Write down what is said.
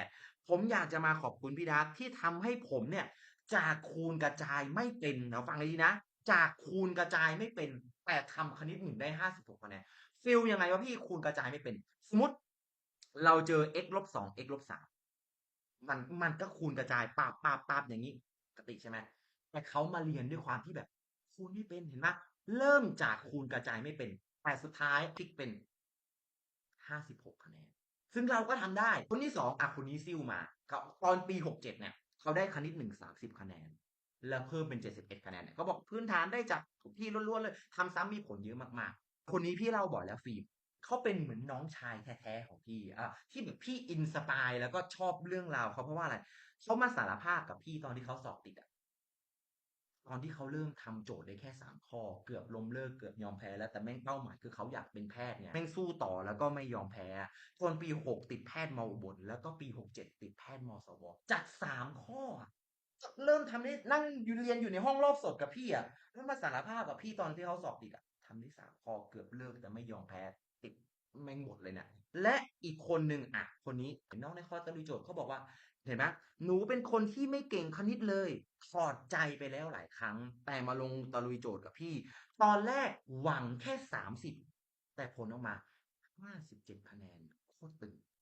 8 ผมอยากจะมาขอบคุณพี่ดาร์กที่ทำให้ผมเนี่ย จากคูณกระจายไม่เป็นเราฟังดีนะ จากคูณกระจายไม่เป็น แต่ทำคณิตหนึ่งได้ 56คะแนนฟิลยังไงวะพี่คูณกระจายไม่เป็น สมมติเราเจอ x ลบ2 x ลบ3มันมันก็คูณกระจายปาบปาบปาบอย่างนี้ปกติใช่ไหมแต่เขามาเรียนด้วยความที่แบบ คูณไม่เป็นเห็นไหมเริ่มจากคูณกระจายไม่เป็น แต่สุดท้ายพลิกเป็น 56คะแนน ซึ่งเราก็ทำได้ คนที่สองอะคนนี้ซิ่วมาเขาตอนปี67เจ็ดเนี่ยเขาได้คณิตหนึ่ง30คะแนน แล้วเพิ่มเป็น71คะแนนเนี่ยเขาบอกพื้นฐานได้จากที่ล้วนๆเลยทำซ้ำมีผลเยอะมากๆ คนนี้พี่เล่าบ่อยแล้วฟิล์มเขาเป็นเหมือนน้องชายแท้ๆของพี่อะที่แบบพี่อินสปายแล้วก็ชอบเรื่องราวเขาเพราะว่าอะไรเขามาสารภาพกับพี่ตอนที่เขาสอบติดอะ อนที่เขาเริ่มทำโจทย์ได้แค่สามข้อ เกือบล้มเลิกเกือบยอมแพ้แล้วแต่แม่งเป้าหมายคือเขาอยากเป็นแพทย์เนี่ยแม่งสู้ต่อแล้วก็ไม่ยอมแพ้จนปีหกติดแพทย์มอุบลแล้วก็ปีหกเจ็ดติดแพทย์มสวจากสามข้อเริ่มทำได้นั่งอยู่เรียนอยู่ในห้องรอบสดกับพี่อะแล้วมาสารภาพกับพี่ตอนที่เขาสอบติดอะทำได้สามข้อเกือบเลิกแต่ไม่ยอมแพ้ติดแม่งหมดเลยเนี่ย และอีกคนหนึ่งอะ คนนี้น้องในข้อตะลุยโจทย์เขาบอกว่า เห็นไหมหนูเป็นคนที่ไม่เก่งคณิตเลย ถอดใจไปแล้วหลายครั้ง แต่มาลงตะลุยโจทย์กับพี่ ตอนแรกหวังแค่สามสิบแต่ผลออกมาห้าสิบเจ็ดคะแนนโคตรตึง